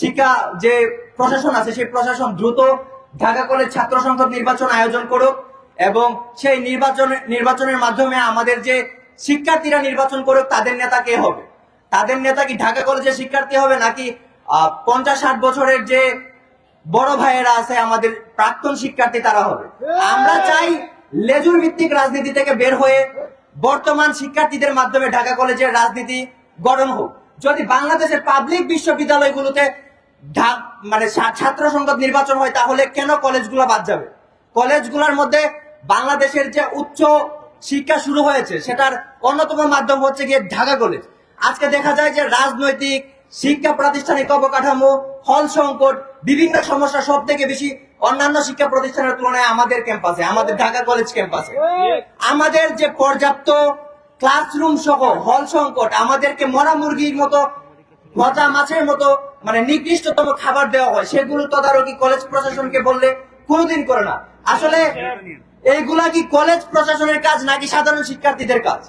শিক্ষা যে প্রশাসন আছে, সেই প্রশাসন দ্রুত ঢাকা কলেজ ছাত্র সংসদ নির্বাচন আয়োজন করুক এবং সেই নির্বাচন, নির্বাচনের মাধ্যমে আমাদের যে শিক্ষার্থীরা নির্বাচন করুক, তাদের নেতা কে হবে? তাদের নেতা কি ঢাকা কলেজের শিক্ষার্থী হবে নাকি পঞ্চাশ ষাট বছরের যে বড় ভাইয়েরা আছে, আমাদের প্রাক্তন শিক্ষার্থী তারা হবে? আমরা চাই লেজুর ভিত্তিক রাজনীতি থেকে বের হয়ে বর্তমান শিক্ষার্থীদের মাধ্যমে ঢাকা কলেজের রাজনীতি গঠন হোক। যদি বাংলাদেশের পাবলিক বিশ্ববিদ্যালয়গুলোতে মানে ছাত্র সংসদ নির্বাচন হয় তাহলে কেন কলেজগুলো বাদ যাবে? কলেজগুলোর মধ্যে বাংলাদেশের যে উচ্চ শিক্ষা শুরু হয়েছে সেটার অন্যতম মাধ্যম হচ্ছে গিয়ে ঢাকা কলেজ। আজকে দেখা যায় যে রাজনৈতিক শিক্ষা প্রাতিষ্ঠানিক অবকাঠামো হল সংকট বিভিন্ন সমস্যা সব থেকে বেশি অন্যান্য শিক্ষা প্রতিষ্ঠানের তুলনায় আমাদের ক্যাম্পাসে আমাদের ঢাকা কলেজ ক্যাম্পাসে আমাদের যে পর্যাপ্ত ক্লাসরুম সহ হল সংকট, আমাদেরকে মরা মুরগির মতো, মজা মাছের মতো মানে নিকৃষ্টতম খাবার দেওয়া হয়। সেগুলো তদারকি কলেজ প্রশাসনকে বললে কোনোদিন করে না। আসলে এইগুলা কি কলেজ প্রশাসনের কাজ নাকি সাধারণ শিক্ষার্থীদের কাজ?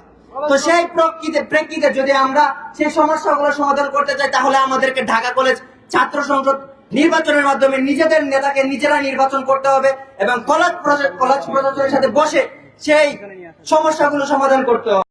তো সেই প্রকৃতি প্রেক্ষিতে যদি আমরা সেই সমস্যাগুলো সমাধান করতে চাই, তাহলে আমাদেরকে ঢাকা কলেজ ছাত্র সংসদ নির্বাচনের মাধ্যমে নিজেদের নেতাকে নিজেরা নির্বাচন করতে হবে এবং কলেজ কলেজ প্রশাসনের সাথে বসে সেই সমস্যাগুলো সমাধান করতে হবে।